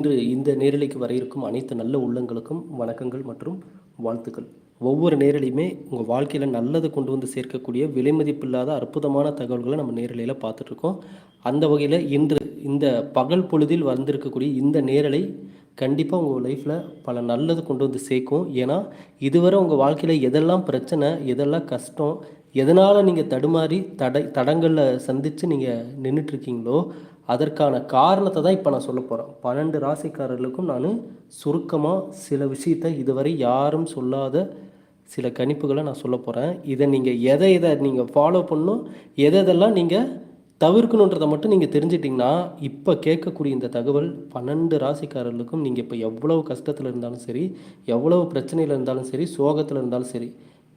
இன்று இந்த நேரலைக்கு வர இருக்கும் அனைத்து நல்ல உள்ளங்களுக்கும் வணக்கங்கள் மற்றும் வாழ்த்துக்கள். ஒவ்வொரு நேரலையுமே உங்கள் வாழ்க்கையில் நல்லது கொண்டு வந்து சேர்க்கக்கூடிய விலை மதிப்பில்லாத அற்புதமான தகவல்களை நம்ம நேரலையில் பார்த்துட்ருக்கோம். அந்த வகையில் இன்று இந்த பகல் பொழுதில் வந்திருக்கக்கூடிய இந்த நேரலை கண்டிப்பாக உங்கள் லைஃப்பில் பல நல்லது கொண்டு வந்து சேர்க்கும். ஏன்னா இதுவரை உங்கள் வாழ்க்கையில் எதெல்லாம் பிரச்சனை எதெல்லாம் கஷ்டம் எதனால் நீங்கள் தடுமாறி தடை தடங்களில் சந்தித்து நீங்கள் நின்றுட்டுருக்கீங்களோ அதற்கான காரணத்தை தான் இப்போ நான் சொல்ல போகிறேன் பன்னெண்டு ராசிக்காரர்களுக்கும் நான் சுருக்கமாக சில விஷயத்தை இதுவரை யாரும் சொல்லாத சில கணிப்புகளை நான் சொல்ல போகிறேன் இதை நீங்கள் எதை எதை நீங்கள் ஃபாலோ பண்ணணும் எதை எதெல்லாம் நீங்கள் தவிர்க்கணுன்றதை மட்டும் நீங்கள் தெரிஞ்சிட்டிங்கன்னா இப்போ கேட்கக்கூடிய இந்த தகவல் பன்னெண்டு ராசிக்காரர்களுக்கும் நீங்கள் இப்போ எவ்வளவு கஷ்டத்தில் இருந்தாலும் சரி எவ்வளவு பிரச்சனையில் இருந்தாலும் சரி சோகத்தில் இருந்தாலும் சரி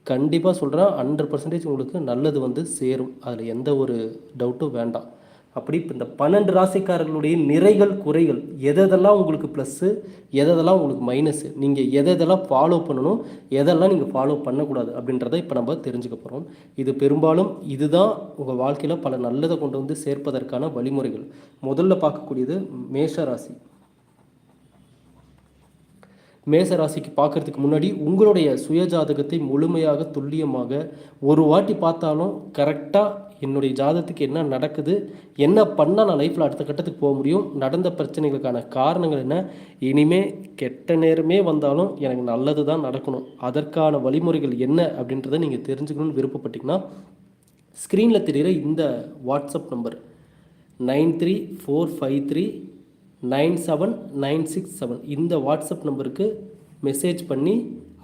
கண்டிப்பாக சொல்கிறேன் ஹண்ட்ரட் பர்சன்டேஜ் உங்களுக்கு நல்லது வந்து சேரும். அதில் எந்த ஒரு டவுட்டும் வேண்டாம். அப்படி இப்போ இந்த பன்னெண்டு ராசிக்காரர்களுடைய நிறைகள் குறைகள் எதெல்லாம் உங்களுக்கு ப்ளஸ்ஸு எதெல்லாம் உங்களுக்கு மைனஸு நீங்கள் எதெல்லாம் ஃபாலோ பண்ணணும் எதெல்லாம் நீங்கள் ஃபாலோ பண்ணக்கூடாது அப்படின்றத இப்போ நம்ம தெரிஞ்சுக்க போகிறோம் இது பெரும்பாலும் இதுதான் உங்கள் வாழ்க்கையில் பல நல்லதை கொண்டு வந்து சேர்ப்பதற்கான வழிமுறைகள். முதல்ல பார்க்கக்கூடியது மேஷ ராசி. மேச ராசிக்கு பார்க்கறதுக்கு முன்னாடி உங்களுடைய சுயஜாதகத்தை முழுமையாக துல்லியமாக ஒரு வாட்டி பார்த்தாலும் கரெக்டாக என்னுடைய ஜாதகத்துக்கு என்ன நடக்குது என்ன பண்ணால் நான் லைஃப்பில் அடுத்த கட்டத்துக்கு போக முடியும் நடந்த பிரச்சனைகளுக்கான காரணங்கள் என்ன இனிமே கெட்ட நேரமே வந்தாலும் எனக்கு நல்லது தான் நடக்கணும். அதற்கான வழிமுறைகள் என்ன அப்படின்றத நீங்கள் தெரிஞ்சுக்கணும்னு விருப்பப்பட்டிங்கன்னா ஸ்க்ரீனில் தெரிகிற இந்த WhatsApp number nine three four five three nine seven nine six seven. இந்த வாட்ஸ்அப் நம்பருக்கு மெசேஜ் பண்ணி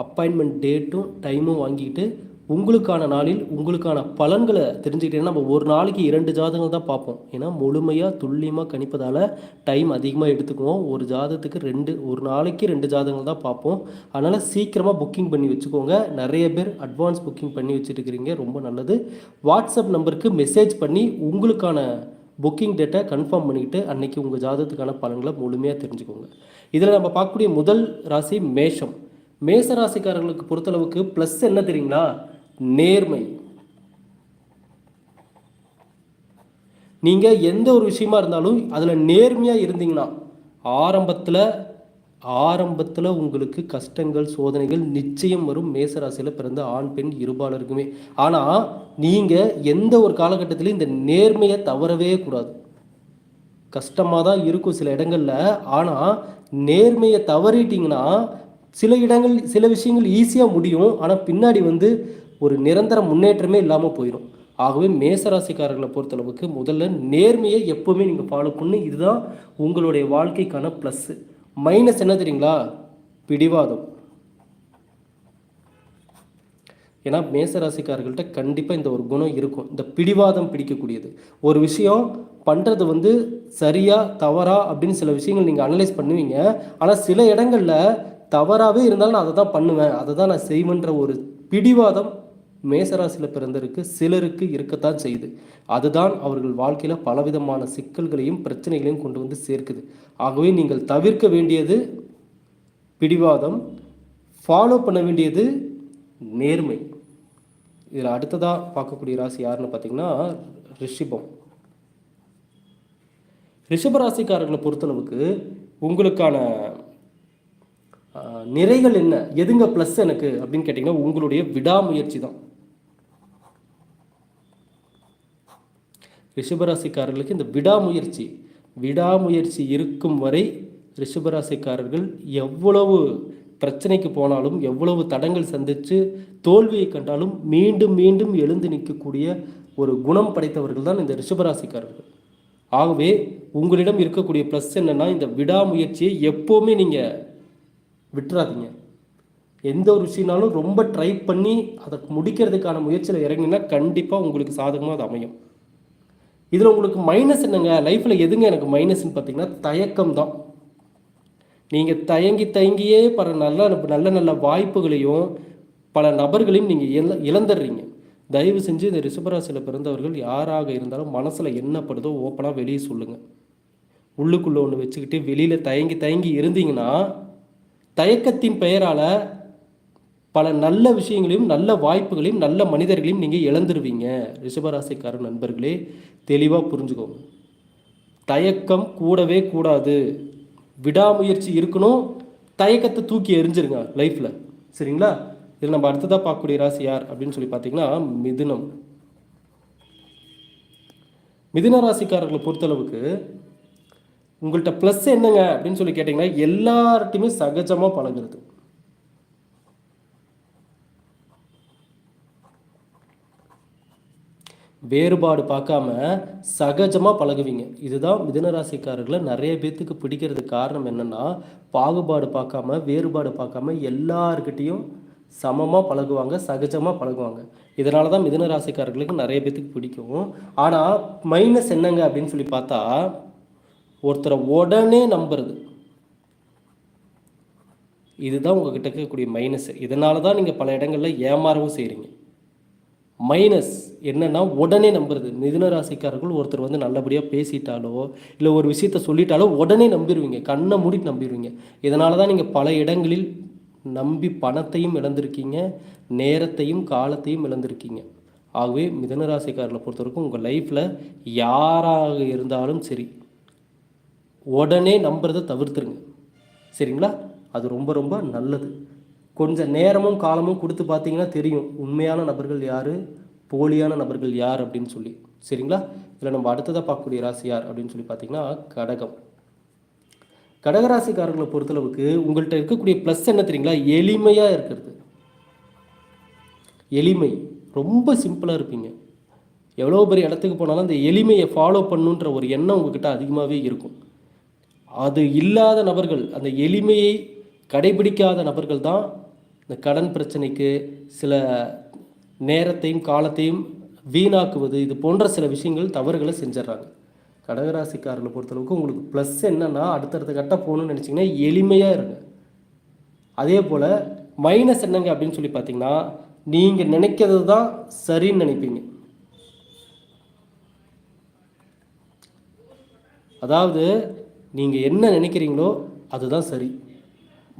அப்பாயின்மெண்ட் டேட்டும் டைமும் வாங்கிக்கிட்டு உங்களுக்கான நாளில் உங்களுக்கான பலன்களை தெரிஞ்சுக்கிட்டீங்கன்னா நம்ம ஒரு நாளைக்கு இரண்டு ஜாதகங்கள் தான் பார்ப்போம். ஏன்னா முழுமையாக துல்லியமாக கணிப்பதால் டைம் அதிகமாக எடுத்துக்குவோம். ஒரு ஜாதகத்துக்கு ரெண்டு ஒரு நாளைக்கு ரெண்டு ஜாதகங்கள் தான் பார்ப்போம். அதனால் சீக்கிரமாக புக்கிங் பண்ணி வச்சுக்கோங்க. நிறைய பேர் அட்வான்ஸ் புக்கிங் பண்ணி வச்சுருக்கிறீங்க. ரொம்ப நல்லது. வாட்ஸ்அப் நம்பருக்கு மெசேஜ் பண்ணி உங்களுக்கான புக்கிங் டேட்டை கன்ஃபார்ம் பண்ணிக்கிட்டு அன்றைக்கி உங்கள் ஜாதகத்துக்கான பலன்களை முழுமையாக தெரிஞ்சுக்கோங்க. இதில் நம்ம பார்க்கக்கூடிய முதல் ராசி மேஷம். மேச ராசிக்காரர்களுக்கு பொறுத்தளவுக்கு ப்ளஸ் என்ன தெரியுங்களா? நேர்மை. நீங்கள் எந்த ஒரு விஷயமா இருந்தாலும் அதில் நேர்மையாக இருந்தீங்கன்னா ஆரம்பத்தில் ஆரம்பத்தில் உங்களுக்கு கஷ்டங்கள் சோதனைகள் நிச்சயம் வரும். மேசராசியில் பிறந்த ஆண் பெண் இருபாலருக்குமே. ஆனால் நீங்கள் எந்த ஒரு காலகட்டத்திலையும் இந்த நேர்மையை தவறவே கூடாது. கஷ்டமாக தான் இருக்கும் சில இடங்களில். ஆனால் நேர்மையை தவறிட்டிங்கன்னா சில இடங்கள் சில விஷயங்கள் ஈஸியாக முடியும். ஆனால் பின்னாடி வந்து ஒரு நிரந்தர முன்னேற்றமே இல்லாமல் போயிடும் ஆகவே மேசராசிக்காரர்களை பொறுத்தளவுக்கு முதல்ல நேர்மையை எப்போவுமே நீங்கள் ஃபாலோ பண்ணி. இதுதான் உங்களுடைய வாழ்க்கைக்கான ப்ளஸ்ஸு மைனஸ் என்ன தெரியுங்களா? பிடிவாதம். ஏன்னா மேசராசிக்காரர்கள்ட்ட கண்டிப்பாக இந்த ஒரு குணம் இருக்கும். இந்த பிடிவாதம் பிடிக்கக்கூடியது. ஒரு விஷயம் பண்ணுறது வந்து சரியா தவறா அப்படின்னு சில விஷயங்கள் நீங்கள் அனலைஸ் பண்ணுவீங்க. ஆனால் சில இடங்களில் தவறாகவே இருந்தாலும் நான் அதை தான் பண்ணுவேன். அதை தான் நான் செய்வேன்ற ஒரு பிடிவாதம் மேசராசியில் பிறந்தருக்கு சிலருக்கு இருக்கத்தான் செய்யுது. அதுதான் அவர்கள் வாழ்க்கையில் பலவிதமான சிக்கல்களையும் பிரச்சனைகளையும் கொண்டு வந்து சேர்க்குது. ஆகவே நீங்கள் தவிர்க்க வேண்டியது பிடிவாதம் ஃபாலோ பண்ண வேண்டியது நேர்மை. இதில் அடுத்ததாக பார்க்கக்கூடிய ராசி யாருன்னு பார்த்தீங்கன்னா ரிஷிபம். ரிஷபராசிக்காரர்களை பொறுத்தளவுக்கு உங்களுக்கான நிறைகள் என்ன? எதுங்க ப்ளஸ் எனக்கு அப்படின்னு கேட்டிங்கன்னா உங்களுடைய விடாமுயற்சி தான். ரிஷபராசிக்காரர்களுக்கு இந்த விடாமுயற்சி விடாமுயற்சி இருக்கும் வரை ரிஷபராசிக்காரர்கள் எவ்வளவு பிரச்சனைக்கு போனாலும் எவ்வளவு தடங்கள் சந்தித்து தோல்வியை கண்டாலும் மீண்டும் மீண்டும் எழுந்து நிற்கக்கூடிய ஒரு குணம் படைத்தவர்கள் தான் இந்த ரிஷபராசிக்காரர்கள். ஆகவே உங்களிடம் இருக்கக்கூடிய ப்ளஸ் என்னென்னா இந்த விடாமுயற்சியை எப்போவுமே நீங்கள் விட்டுறாதீங்க. எந்த ஒரு விஷயம்னாலும் ரொம்ப ட்ரை பண்ணி அதை முடிக்கிறதுக்கான முயற்சியில் இறங்கினா கண்டிப்பாக உங்களுக்கு சாதகமாக அது அமையும். இதில் உங்களுக்கு மைனஸ் என்னங்க? லைஃப்பில் எதுங்க எனக்கு மைனஸ்ன்னு பார்த்தீங்கன்னா தயக்கம் தான். நீங்கள் தயங்கி தயங்கியே பல நல்ல நல்ல நல்ல வாய்ப்புகளையும் பல நபர்களையும் நீங்கள் இழ இழந்துடுறீங்க. தயவு செஞ்சு இந்த ரிஷபராசியில் பிறந்தவர்கள் யாராக இருந்தாலும் மனசில் என்னப்படுதோ ஓப்பனாக வெளியே சொல்லுங்கள் உள்ளுக்குள்ளே ஒன்று வச்சுக்கிட்டு வெளியில் தயங்கி தயங்கி இருந்தீங்கன்னா தயக்கத்தின் பெயரால் பல நல்ல விஷயங்களையும் நல்ல வாய்ப்புகளையும் நல்ல மனிதர்களையும் நீங்கள் இழந்துருவீங்க. ரிஷபராசிக்கார நண்பர்களே தெளிவாக புரிஞ்சுக்கோங்க. தயக்கம் கூடவே கூடாது. விடாமுயற்சி இருக்கணும். தயக்கத்தை தூக்கி எரிஞ்சிருங்க லைஃப்பில் சரிங்களா? இதில் நம்ம அடுத்ததாக பார்க்கக்கூடிய ராசி யார் அப்படின்னு சொல்லி பார்த்தீங்கன்னா மிதுனம். மிதுன ராசிக்காரர்களை பொறுத்தளவுக்கு உங்கள்கிட்ட ப்ளஸ் என்னங்க அப்படின்னு சொல்லி கேட்டிங்கன்னா எல்லார்ட்டையுமே சகஜமாக பழகிறது. வேறுபாடு பார்க்காம சகஜமாக பழகுவீங்க. இதுதான் மிதனராசிக்காரர்களை நிறைய பேர்த்துக்கு பிடிக்கிறதுக்கு காரணம் என்னென்னா பாகுபாடு பார்க்காம வேறுபாடு பார்க்காம எல்லார்கிட்டேயும் சமமாக பழகுவாங்க சகஜமாக பழகுவாங்க. இதனால தான் மிதனராசிக்காரர்களுக்கு நிறைய பேர்த்துக்கு பிடிக்கும். ஆனால் மைனஸ் என்னங்க அப்படின்னு சொல்லி பார்த்தா ஒருத்தரை உடனே நம்புறது. இதுதான் உங்ககிட்ட இருக்கக்கூடிய மைனஸ் இதனால தான் நீங்கள் பல இடங்களில் ஏமாறவும் செய்கிறீங்க மைனஸ் என்னென்னா உடனே நம்புறது. மிதுன ராசிக்காரர்கள் ஒருத்தர் வந்து நல்லபடியாக பேசிட்டாலோ இல்லை ஒரு விஷயத்த சொல்லிட்டாலோ உடனே நம்பிடுவீங்க கண்ணை மூடிட்டு நம்பிடுவீங்க இதனால தான் நீங்கள் பல இடங்களில் நம்பி பணத்தையும் இழந்திருக்கீங்க. நேரத்தையும் காலத்தையும் இழந்திருக்கீங்க. ஆகவே மிதனராசிக்காரர்களை பொறுத்தவரைக்கும் உங்கள் லைஃப்பில் யாராக இருந்தாலும் சரி உடனே நம்புறதை தவிர்த்துருங்க. சரிங்களா? அது ரொம்ப ரொம்ப நல்லது. கொஞ்சம் நேரமும் காலமும் கொடுத்து பார்த்தீங்கன்னா தெரியும். உண்மையான நபர்கள் யார்? போலியான நபர்கள் யார் அப்படின்னு சொல்லி. சரிங்களா? இதில் நம்ம அடுத்ததாக பார்க்கக்கூடிய ராசி யார் அப்படின்னு சொல்லி பார்த்தீங்கன்னா கடகம். கடகராசிக்காரர்களை பொறுத்தளவுக்கு உங்கள்கிட்ட இருக்கக்கூடிய ப்ளஸ் என்ன தெரியுங்களா? எளிமையாக இருக்கிறது. எளிமை. ரொம்ப சிம்பிளாக இருப்பீங்க. எவ்வளோ பெரிய இடத்துக்கு போனாலும் அந்த எளிமையை ஃபாலோ பண்ணுன்ற ஒரு எண்ணம் உங்ககிட்ட அதிகமாகவே இருக்கும். அது இல்லாத நபர்கள் அந்த எளிமையை கடைபிடிக்காத நபர்கள் தான் இந்த கடன் பிரச்சனைக்கு சில நேரத்தையும் காலத்தையும் வீணாக்குவது இது போன்ற சில விஷயங்கள் தவறுகளை செஞ்சிடறாங்க கடகராசிக்காரர்களை பொறுத்தளவுக்கு உங்களுக்கு ப்ளஸ் என்னன்னா அடுத்தடுத்த கட்டம் போகணும்னு நினச்சிங்கன்னா எளிமையாக இருங்க. அதே போல் மைனஸ் என்னங்க அப்படின்னு சொல்லி பார்த்தீங்கன்னா நீங்கள் நினைக்கிறது தான் சரின்னு நினைப்பீங்க. அதாவது நீங்கள் என்ன நினைக்கிறீங்களோ அதுதான் சரி.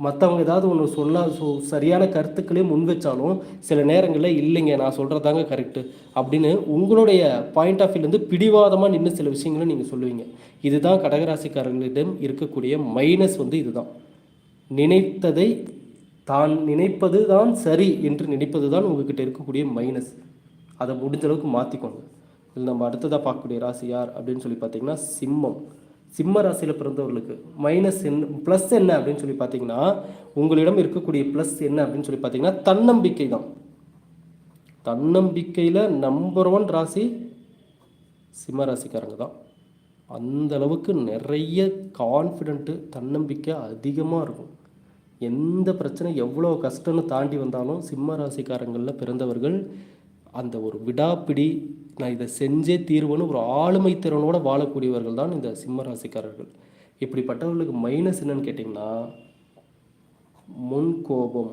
மற்றவங்க ஏதாவது ஒன்று சொன்னால் ஸோ சரியான கருத்துக்களே முன் வச்சாலும் சில நேரங்களில் இல்லைங்க நான் சொல்கிறதாங்க கரெக்டு அப்படின்னு உங்களுடைய பாயிண்ட் ஆஃப் வியூலேருந்து பிடிவாதமாக நின்று சில விஷயங்களை நீங்கள் சொல்லுவீங்க. இதுதான் கடகராசிக்காரர்களிடம் இருக்கக்கூடிய மைனஸ் வந்து இதுதான். நினைத்ததை தான் நினைப்பது தான் சரி என்று நினைப்பது தான் உங்ககிட்ட இருக்கக்கூடிய மைனஸ் அதை முடிஞ்ச அளவுக்கு மாற்றிக்கோங்க இதில் நம்ம அடுத்ததாக பார்க்கக்கூடிய ராசி யார் அப்படின்னு சொல்லி பார்த்தீங்கன்னா சிம்மம். சிம்ம ராசியில் பிறந்தவர்களுக்கு மைனஸ் என்ன ப்ளஸ் என்ன அப்படின்னு சொல்லி பார்த்தீங்கன்னா உங்களிடம் இருக்கக்கூடிய ப்ளஸ் என்ன அப்படின்னு சொல்லி பார்த்தீங்கன்னா தன்னம்பிக்கை தான். தன்னம்பிக்கையில் நம்பர் ஒன் ராசி சிம்ம ராசிக்காரங்க தான். அந்த அளவுக்கு நிறைய கான்ஃபிடென்ட்டு தன்னம்பிக்கை அதிகமாக இருக்கும். எந்த பிரச்சனை எவ்வளோ கஷ்டம்னு தாண்டி வந்தாலும் சிம்ம ராசிக்காரங்களில் பிறந்தவர்கள் அந்த ஒரு விடாப்பிடி நான் இதை செஞ்சே தீர்வுன்னு ஒரு ஆளுமை திறனோடு வாழக்கூடியவர்கள் தான் இந்த சிம்ம ராசிக்காரர்கள். இப்படிப்பட்டவர்களுக்கு மைனஸ் என்னன்னு கேட்டிங்கன்னா முன் கோபம்.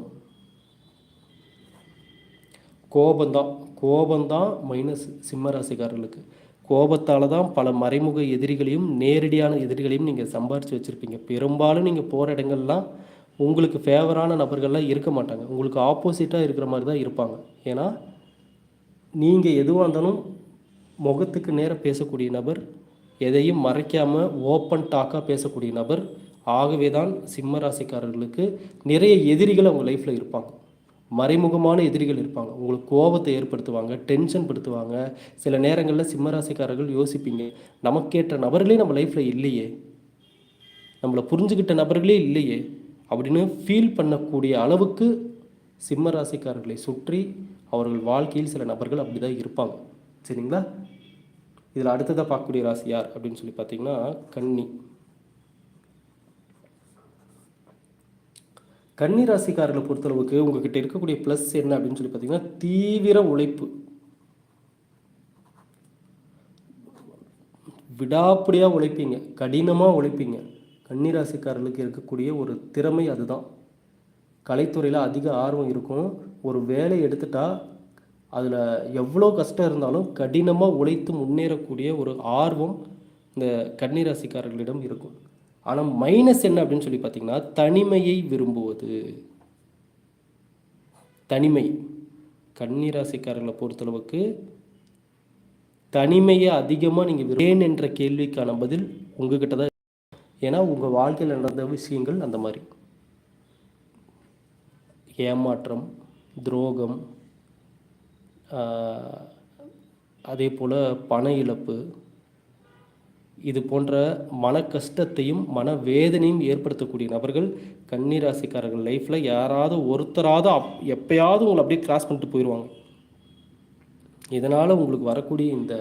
கோபந்தான் கோபந்தான் மைனஸ் சிம்ம ராசிக்காரர்களுக்கு. கோபத்தால் தான் பல மறைமுக எதிரிகளையும் நேரடியான எதிரிகளையும் நீங்கள் சம்பாரித்து வச்சுருப்பீங்க. பெரும்பாலும் நீங்கள் போகிற இடங்கள்லாம் உங்களுக்கு ஃபேவரான நபர்கள்லாம் இருக்க மாட்டாங்க. உங்களுக்கு ஆப்போசிட்டாக இருக்கிற மாதிரி தான் இருப்பாங்க. ஏன்னா நீங்கள் எதுவாக இருந்தாலும் முகத்துக்கு நேராக பேசக்கூடிய நபர் எதையும் மறைக்காமல் ஓப்பன் டாக்காக பேசக்கூடிய நபர் ஆகவே தான் சிம்ம ராசிக்காரர்களுக்கு நிறைய எதிரிகள் அவங்க லைஃப்பில் இருப்பாங்க. மறைமுகமான எதிரிகள் இருப்பாங்க. உங்களுக்கு கோபத்தை ஏற்படுத்துவாங்க டென்ஷன் படுத்துவாங்க. சில நேரங்களில் சிம்ம ராசிக்காரர்கள் யோசிப்பீங்க நமக்கேற்ற நபர்களே நம்ம லைஃப்பில் இல்லையே. நம்மளை புரிஞ்சுக்கிட்ட நபர்களே இல்லையே அப்படின்னு ஃபீல் பண்ணக்கூடிய அளவுக்கு சிம்ம ராசிக்காரர்களை சுற்றி அவர்கள் வாழ்க்கையில் சில நபர்கள் அப்படி தான் இருப்பாங்க. சரிங்களா? இதில் அடுத்ததாக பார்க்கக்கூடிய ராசி யார் அப்படின்னு சொல்லி பார்த்தீங்கன்னா கன்னி. கன்னி ராசிக்காரர்களை பொறுத்தளவுக்கு உங்ககிட்ட இருக்கக்கூடிய ப்ளஸ் என்ன அப்படின்னு சொல்லி பார்த்தீங்கன்னா தீவிர உழைப்பு. விடாப்படியாக உழைப்பீங்க. கடினமாக உழைப்பீங்க. கன்னி ராசிக்காரர்களுக்கு இருக்கக்கூடிய ஒரு திறமை அதுதான். கலைத்துறையில் அதிக ஆர்வம் இருக்கும். ஒரு வேலை எடுத்துட்டா அதில் எவ்வளோ கஷ்டம் இருந்தாலும் கடினமாக உழைத்து முன்னேறக்கூடிய ஒரு ஆர்வம் இந்த கன்னிராசிக்காரர்களிடம் இருக்கும். ஆனால் மைனஸ் என்ன அப்படின்னு சொல்லி பார்த்தீங்கன்னா தனிமையை விரும்புவது. தனிமை. கன்னிராசிக்காரர்களை பொறுத்தளவுக்கு தனிமையை அதிகமாக நீங்கள் ஏன் என்ற கேள்விக்கான பதில் உங்ககிட்ட தான் ஏன்னா உங்கள் வாழ்க்கையில் நடந்த விஷயங்கள் அந்த மாதிரி. ஏமாற்றம் துரோகம் அதே போல் பண இழப்பு இது போன்ற மன கஷ்டத்தையும் மன வேதனையும் ஏற்படுத்தக்கூடிய நபர்கள் கன்னிராசிக்காரர்கள் லைஃப்பில் யாராவது ஒருத்தராவது அப் எப்பயாவது உங்களை அப்படியே கிராஸ் பண்ணிட்டு போயிடுவாங்க இதனால் உங்களுக்கு வரக்கூடிய இந்த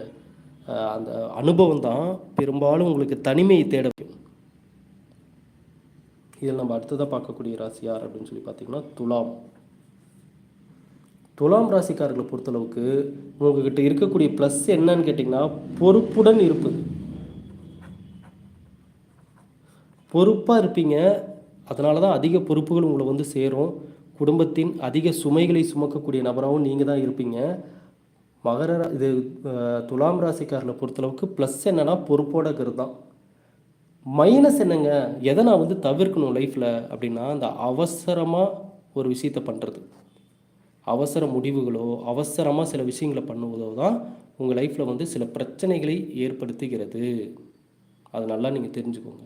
அந்த அனுபவம் தான் பெரும்பாலும் உங்களுக்கு தனிமையை தேட இதில் நம்ம அடுத்ததாக பார்க்கக்கூடிய ராசி யார் அப்படின்னு சொல்லி பார்த்தீங்கன்னா துலாம். துலாம் ராசிக்காரர்களை பொறுத்தளவுக்கு உங்ககிட்ட இருக்கக்கூடிய ப்ளஸ் என்னன்னு கேட்டிங்கன்னா பொறுப்புடன் இருப்பது பொறுப்பாக இருப்பீங்க. அதனால தான் அதிக பொறுப்புகள் உங்களை வந்து சேரும். குடும்பத்தின் அதிக சுமைகளை சுமக்கக்கூடிய நபராகவும் நீங்கள் தான் இருப்பீங்க. மகர இது துலாம் ராசிக்காரர்களை பொறுத்தளவுக்கு ப்ளஸ் என்னன்னா பொறுப்போட இருக்கிறது தான் மைனஸ் என்னங்க? எதை நான் வந்து தவிர்க்கணும் லைஃப்பில் அப்படின்னா அந்த அவசரமாக ஒரு விஷயத்தை பண்ணுறது அவசர முடிவுகளோ அவசரமாக சில விஷயங்களை பண்ணுவதோ தான் உங்கள் லைஃப்பில் வந்து சில பிரச்சனைகளை ஏற்படுத்துகிறது. அதை நல்லா நீங்கள் தெரிஞ்சுக்கோங்க.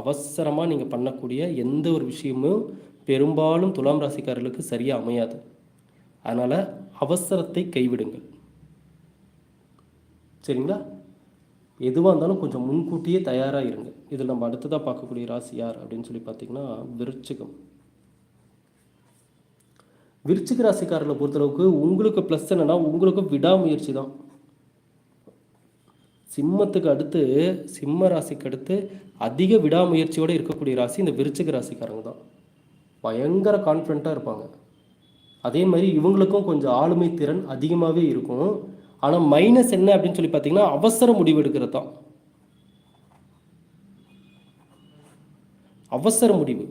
அவசரமாக நீங்கள் பண்ணக்கூடிய எந்த ஒரு விஷயமும் பெரும்பாலும் துலாம் ராசிக்காரர்களுக்கு சரியாக அமையாது. அதனால் அவசரத்தை கைவிடுங்கள். சரிங்களா? எதுவாக இருந்தாலும் கொஞ்சம் முன்கூட்டியே தயாராக இருங்க. இதில் நம்ம அடுத்ததாக பார்க்கக்கூடிய ராசி யார் அப்படின்னு சொல்லி பார்த்தீங்கன்னா விருச்சிகம். விருச்சிக ராசிக்காரர்களை பொறுத்தளவுக்கு உங்களுக்கு ப்ளஸ் என்னென்னா உங்களுக்கு விடாமுயற்சி தான். சிம்மத்துக்கு அடுத்து சிம்ம ராசிக்கு அடுத்து அதிக விடாமுயற்சியோடு இருக்கக்கூடிய ராசி இந்த விருச்சிக ராசிக்காரங்க தான். பயங்கர கான்ஃபிடண்ட்டாக இருப்பாங்க. அதே மாதிரி இவங்களுக்கும் கொஞ்சம் ஆளுமை திறன் அதிகமாகவே இருக்கும். ஆனால் மைனஸ் என்ன அப்படின்னு சொல்லி பார்த்தீங்கன்னா அவசர முடிவு எடுக்கிறது தான். அவசர முடிவு.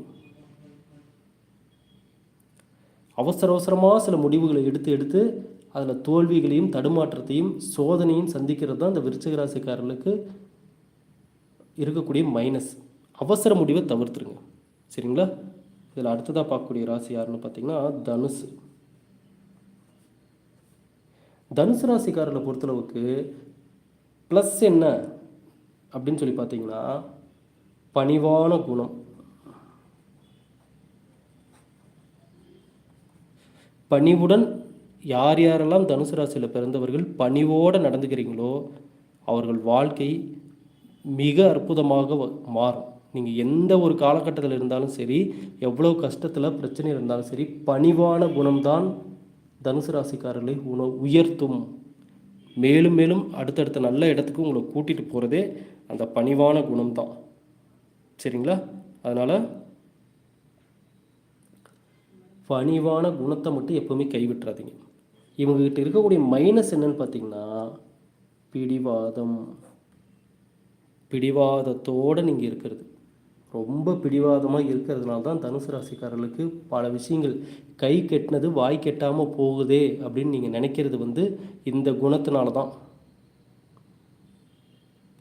அவசர அவசரமாக சில முடிவுகளை எடுத்து எடுத்து அதில் தோல்விகளையும் தடுமாற்றத்தையும் சோதனையும் சந்திக்கிறது தான் இந்த விருச்சகராசிக்காரர்களுக்கு இருக்கக்கூடிய மைனஸ் அவசர முடிவை தவிர்த்துருங்க. சரிங்களா? இதில் அடுத்ததாக பார்க்கக்கூடிய ராசி யாருன்னு பார்த்தீங்கன்னா தனுசு. தனுசு ராசிக்காரர்களை பொறுத்தளவுக்கு ப்ளஸ் என்ன அப்படின்னு சொல்லி பார்த்தீங்கன்னா பணிவான குணம். பணிவுடன் யார் யாரெல்லாம் தனுசு ராசியில் பிறந்தவர்கள் பணிவோடு நடந்துக்கிறீங்களோ அவர்கள் வாழ்க்கை மிக அற்புதமாக வ- மாறும். நீங்கள் எந்த ஒரு காலகட்டத்தில் இருந்தாலும் சரி எவ்வளோ கஷ்டத்தில் பிரச்சனை இருந்தாலும் சரி பணிவான குணம்தான் தனுசு ராசிக்காரர்களை உண உயர்த்தும். மேலும் மேலும் அடுத்தடுத்த நல்ல இடத்துக்கு உங்களை கூட்டிகிட்டு போகிறதே அந்த பணிவான குணம்தான். சரிங்களா? அதனால் பணிவான குணத்தை மட்டும் எப்பவுமே கைவிட்டுறாதீங்க. இவங்ககிட்ட இருக்கக்கூடிய மைனஸ் என்னன்னு பார்த்தீங்கன்னா பிடிவாதம். பிடிவாதத்தோடு நீங்கள் இருக்கிறது. ரொம்ப பிடிவாதமாக இருக்கிறதுனால தான் தனுசு ராசிக்காரர்களுக்கு பல விஷயங்கள் கை கெட்டினது வாய் கெட்டாமல் போகுதே அப்படின்னு நீங்கள் நினைக்கிறது வந்து இந்த குணத்தினால தான்.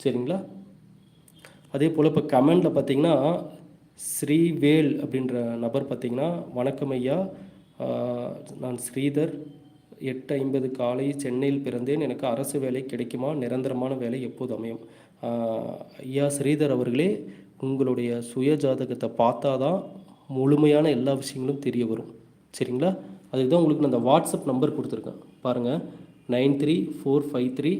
சரிங்களா? அதே போல் இப்போ கமெண்டில் பார்த்தீங்கன்னா ஸ்ரீவேல் அப்படின்ற நபர் பார்த்தீங்கன்னா வணக்கம் ஐயா. நான் ஸ்ரீதர். எட்டு ஐம்பது காலை சென்னையில் பிறந்தேன். எனக்கு அரசு வேலை கிடைக்குமா? நிரந்தரமான வேலை எப்போது அமையும்? ஐயா ஸ்ரீதர் அவர்களே உங்களுடைய சுய ஜாதகத்தை பார்த்தா தான் முழுமையான எல்லா விஷயங்களும் தெரிய வரும். சரிங்களா? அதுக்கு தான் உங்களுக்கு நான் அந்த வாட்ஸ்அப் நம்பர் கொடுத்துருக்கேன். பாருங்கள் nine three four five three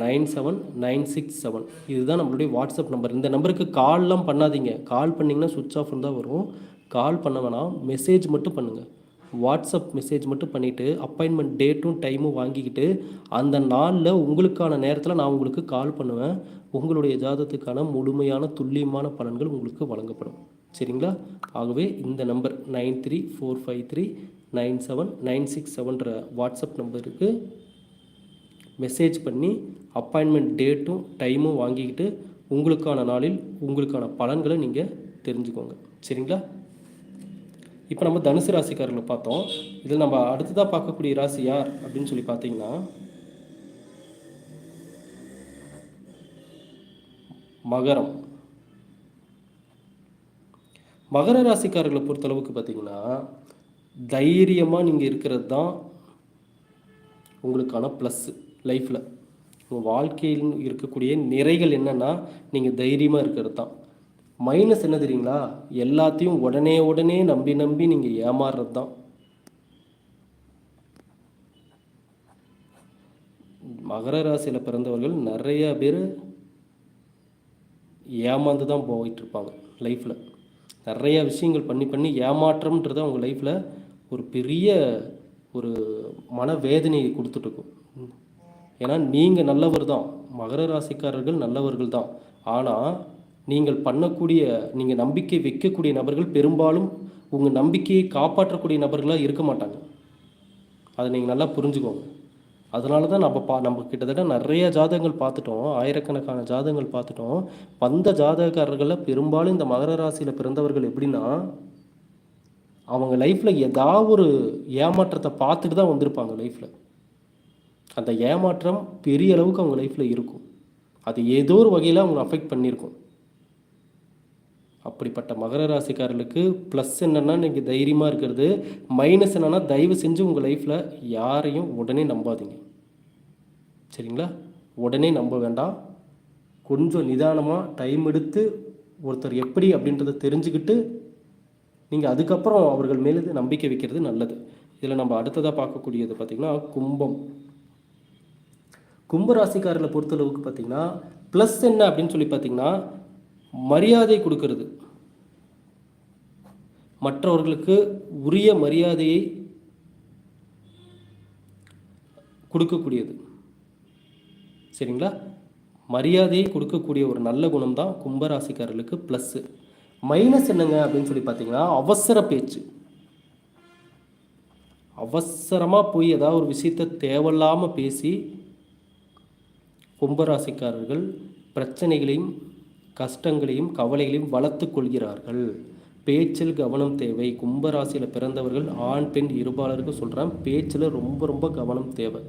nine seven nine six seven. இதுதான் நம்மளுடைய வாட்ஸ்அப் நம்பர். இந்த நம்பருக்கு கால்லாம் பண்ணாதீங்க. கால் பண்ணிங்கன்னா சுவிட்ச் ஆஃப் தான் வரும். கால் பண்ண வேணாம். மெசேஜ் மட்டும் பண்ணுங்கள் வாட்ஸ்அப் மெசேஜ் மட்டும் பண்ணிவிட்டு அப்பாயின்மெண்ட் டேட்டும் டைமும் வாங்கிக்கிட்டு அந்த நாளில் உங்களுக்கான நேரத்தில் நான் உங்களுக்கு கால் பண்ணுவேன். உங்களுடைய ஜாதகத்துக்கான முழுமையான துல்லியமான பலன்கள் உங்களுக்கு வழங்கப்படும். சரிங்களா? ஆகவே இந்த number nine three four five three nine seven nine six செவன்ற WhatsApp நம்பருக்கு மெசேஜ் பண்ணி அப்பாயின்மெண்ட் டேட்டும் டைமும் வாங்கிக்கிட்டு உங்களுக்கான நாளில் உங்களுக்கான பலன்களை நீங்கள் தெரிஞ்சுக்கோங்க. சரிங்களா? இப்போ நம்ம தனுசு ராசிக்காரர்களை பார்த்தோம். இதில் நம்ம அடுத்ததாக பார்க்கக்கூடிய ராசி யார் அப்படின்னு சொல்லி பார்த்தீங்கன்னா மகரம். மகர ராசிக்காரர்களை பொறுத்தளவுக்கு பார்த்தீங்கன்னா தைரியமாக நீங்கள் இருக்கிறது தான் உங்களுக்கான ப்ளஸ்ஸு லைஃப்பில் உங்கள் வாழ்க்கையில் இருக்கக்கூடிய நிறைகள் என்னென்னா நீங்கள் தைரியமாக இருக்கிறது தான். மைனஸ் என்ன தெரியுங்களா? எல்லாத்தையும் உடனே உடனே நம்பி நம்பி நீங்கள் ஏமாறுறது தான். மகர ராசியில் பிறந்தவர்கள் நிறைய பேர் ஏமாந்து தான் போயிட்டு இருப்பாங்க லைஃப்பில் நிறைய விஷயங்கள் பண்ணி பண்ணி ஏமாற்றம்ன்றது அவங்க லைஃப்பில் ஒரு பெரிய ஒரு மனவேதனையை கொடுத்துட்ருக்கும் ஏன்னா நீங்கள் நல்லவர் தான். மகர ராசிக்காரர்கள் நல்லவர்கள் தான். ஆனால் நீங்கள் பண்ணக்கூடிய நீங்கள் நம்பிக்கை வைக்கக்கூடிய நபர்கள் பெரும்பாலும் உங்கள் நம்பிக்கையை காப்பாற்றக்கூடிய நபர்களாக இருக்க மாட்டாங்க. அதை நீங்கள் நல்லா புரிஞ்சுக்கோங்க. அதனால தான் நம்ம பா நம்ம கிட்டத்தட்ட நிறைய ஜாதகங்கள் பார்த்துட்டோம். ஆயிரக்கணக்கான ஜாதகங்கள் பார்த்துட்டோம். வந்த ஜாதகக்காரர்களில் பெரும்பாலும் இந்த மகர ராசியில் பிறந்தவர்கள் எப்படின்னா அவங்க லைஃப்பில் ஏதாவது ஒரு ஏமாற்றத்தை பார்த்துட்டு தான் வந்திருப்பாங்க லைஃப்பில் அந்த ஏமாற்றம் பெரிய அளவுக்கு அவங்க லைஃப்பில் இருக்கும். அது ஏதோ ஒரு வகையில் அவங்க அஃபெக்ட் பண்ணியிருக்கும். அப்படிப்பட்ட மகர ராசிக்காரர்களுக்கு ப்ளஸ் என்னென்னா நீங்கள் தைரியமாக இருக்கிறது. மைனஸ் என்னென்னா தயவு செஞ்சு உங்கள் லைஃப்பில் யாரையும் உடனே நம்பாதீங்க. சரிங்களா? உடனே நம்ப வேண்டாம். கொஞ்சம் நிதானமாக டைம் எடுத்து ஒருத்தர் எப்படி அப்படின்றத தெரிஞ்சுக்கிட்டு நீங்கள் அதுக்கப்புறம் அவர்கள் மேலே நம்பிக்கை வைக்கிறது நல்லது. இதில் நம்ம அடுத்ததாக பார்க்கக்கூடியது பார்த்திங்கன்னா கும்பம். கும்பராசிக்காரர்களை பொறுத்தளவுக்கு பார்த்திங்கன்னா ப்ளஸ் என்ன அப்படின்னு சொல்லி பார்த்தீங்கன்னா மரியாதை கொடுக்கறது. மற்றவர்களுக்கு உரிய மரியாதையை கொடுக்கக்கூடியது. சரிங்களா? மரியாதையை கொடுக்கக்கூடிய ஒரு நல்ல குணம் தான் கும்பராசிக்காரர்களுக்கு ப்ளஸ்ஸு மைனஸ் என்னங்க அப்படின்னு சொல்லி பார்த்தீங்கன்னா அவசர பேச்சு. அவசரமாக போய் ஏதாவது ஒரு விஷயத்தை தேவையில்லாமல் பேசி கும்பராசிக்காரர்கள் பிரச்சனைகளையும் கஷ்டங்களையும் கவலைகளையும் வளர்த்து கொள்கிறார்கள். பேச்சில் கவனம் தேவை. கும்பராசியில் பிறந்தவர்கள் ஆண் பெண் இருபாலருக்கு சொல்கிறேன் பேச்சில் ரொம்ப ரொம்ப கவனம் தேவை.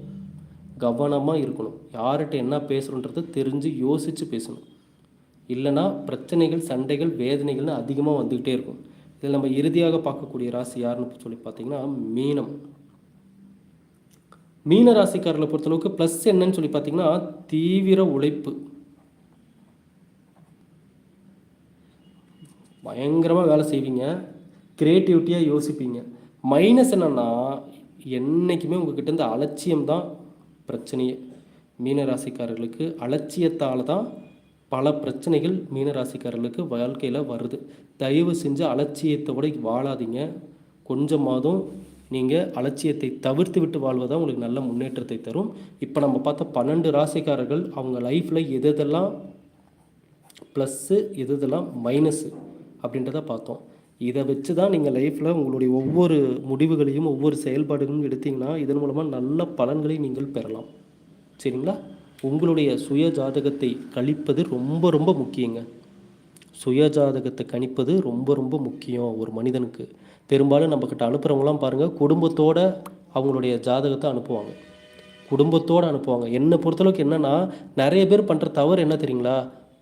கவனமாக இருக்கணும். யார்கிட்ட என்ன பேசுகிறோன்றது தெரிஞ்சு யோசித்து பேசணும். இல்லைன்னா பிரச்சனைகள் சண்டைகள் வேதனைகள்னு அதிகமாக வந்துக்கிட்டே இருக்கும். இதில் நம்ம இறுதியாக பார்க்கக்கூடிய ராசி யாருன்னு சொல்லி பார்த்தீங்கன்னா மீனம். மீன ராசிக்காரர்களை பொறுத்தளவுக்கு ப்ளஸ் என்னன்னு சொல்லி பார்த்தீங்கன்னா தீவிர உழைப்பு. பயங்கரமாக வேலை செய்வீங்க. க்ரியேட்டிவிட்டியாக யோசிப்பீங்க. மைனஸ் என்னென்னா என்றைக்குமே உங்ககிட்ட இந்த அலட்சியம் தான் பிரச்சனையே. மீனராசிக்காரர்களுக்கு அலட்சியத்தால் தான் பல பிரச்சனைகள் மீனராசிக்காரர்களுக்கு வாழ்க்கையில் வருது. தயவு செஞ்சு அலட்சியத்தோட வாழாதீங்க. கொஞ்சமாதும் நீங்கள் அலட்சியத்தை தவிர்த்து விட்டு வாழ்வதான் உங்களுக்கு நல்ல முன்னேற்றத்தை தரும். இப்போ நம்ம பார்த்த பன்னெண்டு ராசிக்காரர்கள் அவங்க லைஃப்பில் எது எதெல்லாம் ப்ளஸ்ஸு எது எதெல்லாம் மைனஸு அப்படின்றத பார்த்தோம். இதை வச்சு தான் நீங்கள் லைஃப்பில் உங்களுடைய ஒவ்வொரு முடிவுகளையும் ஒவ்வொரு செயல்பாடுகளும் எடுத்தீங்கன்னா இதன் மூலமாக நல்ல பலன்களை நீங்கள் பெறலாம். சரிங்களா? உங்களுடைய சுய ஜாதகத்தை கழிப்பது ரொம்ப ரொம்ப முக்கியங்க. சுய ஜாதகத்தை கணிப்பது ரொம்ப ரொம்ப முக்கியம் ஒரு மனிதனுக்கு. பெரும்பாலும் நம்மக்கிட்ட அனுப்புகிறவங்களாம் பாருங்கள் குடும்பத்தோடு அவங்களுடைய ஜாதகத்தை அனுப்புவாங்க. குடும்பத்தோடு அனுப்புவாங்க. என்னை பொறுத்தளவுக்கு என்னென்னா நிறைய பேர் பண்ணுற தவறு என்ன தெரியுங்களா?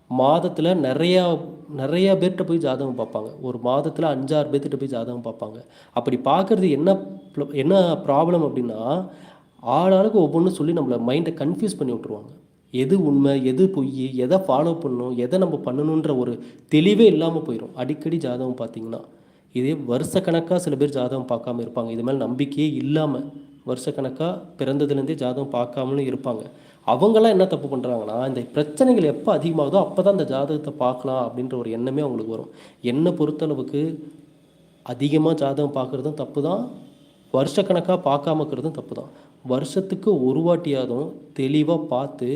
மாதத்தில் நிறையா நிறையா பேர்கிட்ட போய் ஜாதகம் பார்ப்பாங்க. ஒரு மாதத்தில் அஞ்சாறு பேர்த்திட்ட போய் ஜாதகம் பார்ப்பாங்க. அப்படி பார்க்குறது என்ன என்ன ப்ராப்ளம் அப்படின்னா ஆளாளுக்கு ஒவ்வொன்றும் சொல்லி நம்மளை மைண்டை கன்ஃபியூஸ் பண்ணி விட்ருவாங்க எது உண்மை எது பொய் எதை ஃபாலோ பண்ணணும் எதை நம்ம பண்ணணுன்ற ஒரு தெளிவே இல்லாமல் போயிடும் அடிக்கடி ஜாதகம் பார்த்தீங்கன்னா. இதே வருஷக்கணக்காக சில பேர் ஜாதகம் பார்க்காம இருப்பாங்க. இது மேலே நம்பிக்கையே இல்லாமல் வருஷக்கணக்காக பிறந்ததுலேருந்தே ஜாதகம் பார்க்காமலும் இருப்பாங்க. அவங்கெல்லாம் என்ன தப்பு பண்ணுறாங்கன்னா இந்த பிரச்சனைகள் எப்போ அதிகமாகுதோ அப்போ தான் இந்த ஜாதகத்தை பார்க்கலாம் அப்படின்ற ஒரு எண்ணமே அவங்களுக்கு வரும். என்னை பொறுத்தளவுக்கு அதிகமாக ஜாதகம் பார்க்குறதும் தப்பு தான் வருஷக்கணக்காக பார்க்காம இருக்கிறதும் தப்பு தான் வருஷத்துக்கு ஒரு வாட்டியாதும் தெளிவாக பார்த்து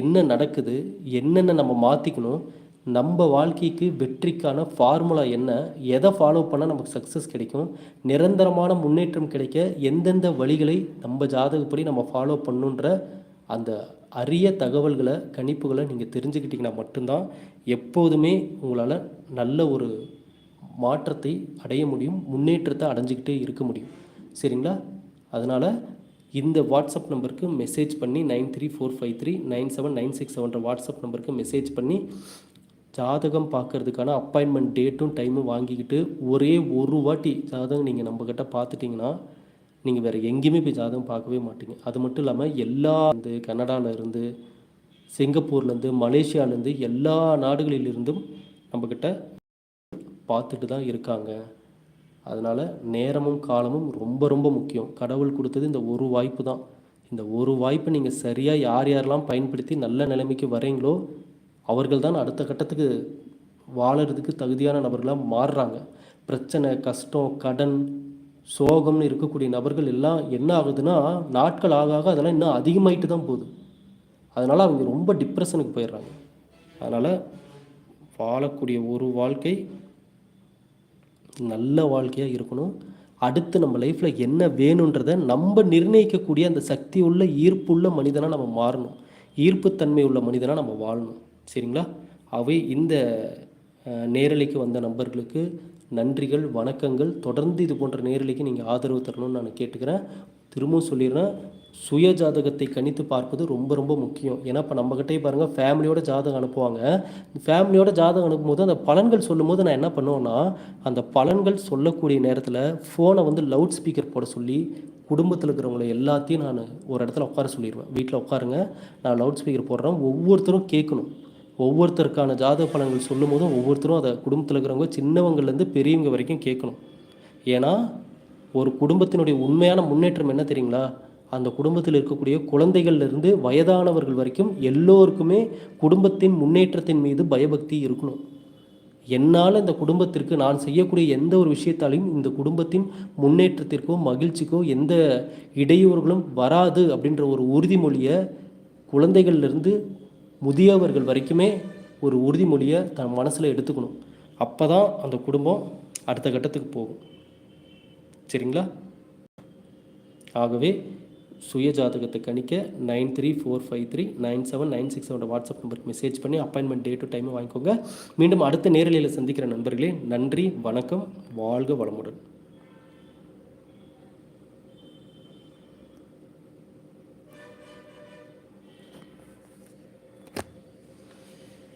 என்ன நடக்குது என்னென்ன நம்ம மாற்றிக்கணும் நம்ம வாழ்க்கைக்கு வெற்றிக்கான ஃபார்முலா என்ன? எதை ஃபாலோ பண்ணால் நமக்கு சக்ஸஸ் கிடைக்கும்? நிரந்தரமான முன்னேற்றம் கிடைக்க எந்தெந்த வழிகளை நம்ம ஜாதகப்படி நம்ம ஃபாலோ பண்ணுன்ற அந்த அரிய தகவல்களை கணிப்புகளை நீங்கள் தெரிஞ்சுக்கிட்டிங்கன்னா மட்டும்தான் எப்போதுமே உங்களால் நல்ல ஒரு மாற்றத்தை அடைய முடியும் முன்னேற்றத்தை அடைஞ்சிக்கிட்டே இருக்க முடியும். சரிங்களா? அதனால் இந்த வாட்ஸ்அப் நம்பருக்கு மெசேஜ் பண்ணி nine three four five three nine seven nine six செவன்ற WhatsApp நம்பருக்கு மெசேஜ் பண்ணி ஜாதகம் பார்க்கறதுக்கான அப்பாயின்மெண்ட் டேட்டும் டைமும் வாங்கிக்கிட்டு ஒரே ஒரு வாட்டி ஜாதகம் நீங்கள் நம்மக்கிட்ட பார்த்துட்டிங்கன்னா நீங்கள் வேறு எங்கேயுமே போய் ஜாதகம் பார்க்கவே மாட்டீங்க. அது மட்டும் இல்லாமல் எல்லா வந்து கனடாவிலேருந்து சிங்கப்பூர்லேருந்து மலேசியாவிலேருந்து எல்லா நாடுகளிலிருந்தும் நம்மக்கிட்ட பார்த்துட்டு தான் இருக்காங்க. அதனால் நேரமும் காலமும் ரொம்ப ரொம்ப முக்கியம். கடவுள் கொடுத்தது இந்த ஒரு வாய்ப்பு தான். இந்த ஒரு வாய்ப்பை நீங்கள் சரியாக யார் யாரெல்லாம் பயன்படுத்தி நல்ல நிலைமைக்கு வரீங்களோ அவர்கள் தான் அடுத்த கட்டத்துக்கு வாழறதுக்கு தகுதியான நபர்களாக மாறுறாங்க. பிரச்சனை கஷ்டம் கடன் சோகம்னு இருக்கக்கூடிய நபர்கள் எல்லாம் என்ன ஆகுதுன்னா நாட்கள் ஆக ஆக அதெல்லாம் இன்னும் அதிகமாயிட்டு தான் போகுது. அதனால் அவங்க ரொம்ப டிப்ரெஷனுக்கு போயிடுறாங்க. அதனால் வாழக்கூடிய ஒரு வாழ்க்கை நல்ல வாழ்க்கையாக இருக்கணும். அடுத்து நம்ம லைஃப்பில் என்ன வேணுன்றதை நம்ம நிர்ணயிக்கக்கூடிய அந்த சக்தி உள்ள ஈர்ப்புள்ள மனிதனாக நம்ம மாறணும். ஈர்ப்புத்தன்மை உள்ள மனிதனாக நம்ம வாழணும். சரிங்களா? அவை இந்த நேரலைக்கு வந்த நண்பர்களுக்கு நன்றிகள் வணக்கங்கள். தொடர்ந்து இது போன்ற நேரலைக்கு நீங்கள் ஆதரவு தரணும்னு நான் கேட்டுக்கிறேன். திரும்பவும் சொல்லிடுறேன். சுய ஜாதகத்தை கணித்து பார்ப்பது ரொம்ப ரொம்ப முக்கியம். ஏன்னா இப்போ நம்மக்கிட்டே பாருங்கள் ஃபேமிலியோட ஜாதகம் அனுப்புவாங்க. ஃபேமிலியோட ஜாதகம் அனுப்பும்போது அந்த பலன்கள் சொல்லும்போது நான் என்ன பண்ணுவேன்னா அந்த பலன்கள் சொல்லக்கூடிய நேரத்தில் ஃபோனை வந்து லவுட் ஸ்பீக்கர் போட சொல்லி குடும்பத்தில் இருக்கிறவங்கள எல்லாத்தையும் நான் ஒரு இடத்துல உட்கார சொல்லிடுவேன். வீட்டில் உட்காருங்க. நான் லவுட் ஸ்பீக்கர் போடுறேன். ஒவ்வொருத்தரும் கேட்கணும். ஒவ்வொருத்தருக்கான ஜாதக பலன்கள் சொல்லும் போதும் ஒவ்வொருத்தரும் அதை குடும்பத்தில் இருக்கிறவங்க சின்னவங்கள்லேருந்து பெரியவங்க வரைக்கும் கேட்கணும். ஏன்னா ஒரு குடும்பத்தினுடைய உண்மையான முன்னேற்றம் என்ன தெரியுங்களா? அந்த குடும்பத்தில் இருக்கக்கூடிய குழந்தைகள்லேருந்து வயதானவர்கள் வரைக்கும் எல்லோருக்குமே குடும்பத்தின் முன்னேற்றத்தின் மீது பயபக்தி இருக்கணும். என்னால் இந்த குடும்பத்திற்கு நான் செய்யக்கூடிய எந்த ஒரு விஷயத்தாலையும் இந்த குடும்பத்தின் முன்னேற்றத்திற்கோ மகிழ்ச்சிக்கோ எந்த இடையூறுகளும் வராது அப்படின்ற ஒரு உறுதிமொழியை குழந்தைகள்லேருந்து முதியவர்கள் வரைக்குமே ஒரு உறுதிமொழியை தன் மனசில் எடுத்துக்கணும். அப்போ தான் அந்த குடும்பம் அடுத்த கட்டத்துக்கு போகும். சரிங்களா? ஆகவே சுய ஜாதகத்தை கணிக்க nine three four five three nine seven nine six seven WhatsApp நம்பருக்கு மெசேஜ் பண்ணி அப்பாயின்மெண்ட் டே டு டைமை வாங்கிக்கோங்க. மீண்டும் அடுத்த நேரலையில் சந்திக்கிற நண்பர்களே நன்றி வணக்கம் வாழ்க வளமுடன்.